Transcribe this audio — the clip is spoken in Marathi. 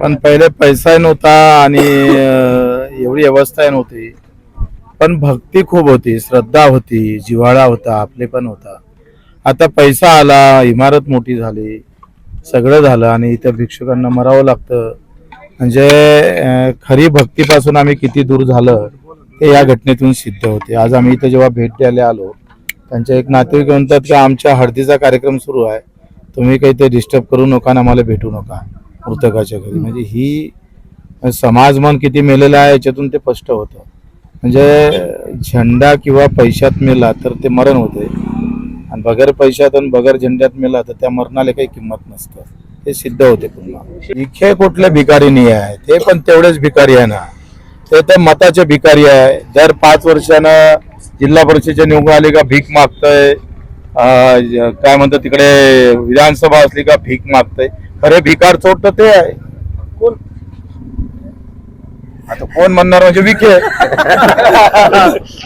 पण पहिले पैसा नव्हता आणि एवढी व्यवस्था नव्हती. पण भक्ती खूप होती श्रद्धा होती जिव्हाळा होता आपले पण होता. आता पैसा आला इमारत मोठी झाली सगळं झालं आणि इथं भिक्षुकांना मरावं लागतं. म्हणजे खरी भक्तीपासून आम्ही किती दूर झालं ते या घटनेतून सिद्ध होते. आज आम्ही इथं जेव्हा भेट द्यायला आलो त्यांचे एक नातेवाईक म्हणतात की आमच्या हळदीचा कार्यक्रम सुरू आहे. तुम्ही काही ते डिस्टर्ब करू नका आणि आम्हाला भेटू नका. मृतकाच्या घरी. म्हणजे ही समाज मन किती मेलेला आहे याच्यातून ते स्पष्ट होतं. म्हणजे झेंडा किंवा पैशात मेला तर ते मरण होते. आणि बगैर पैशात आणि बगैर झेंड्यात मेला तर त्या मरणाला काही किंमत नसतं. हे सिद्ध होते पुन्हा. इखे कुठले भिकारी नाही आहे? ते पण तेवढेच भिकारी आहे ना. ते तर मताचे भिकारी आहे. दर पाच वर्षानं जिल्हा परिषदेच्या निवडून आली का भीक मागतय. काय म्हणतात तिकडे विधानसभा असली का भीक मागतय. खरे भिकार चोट तर ते आहे. कोण? आता कोण म्हणणार म्हणजे विखे.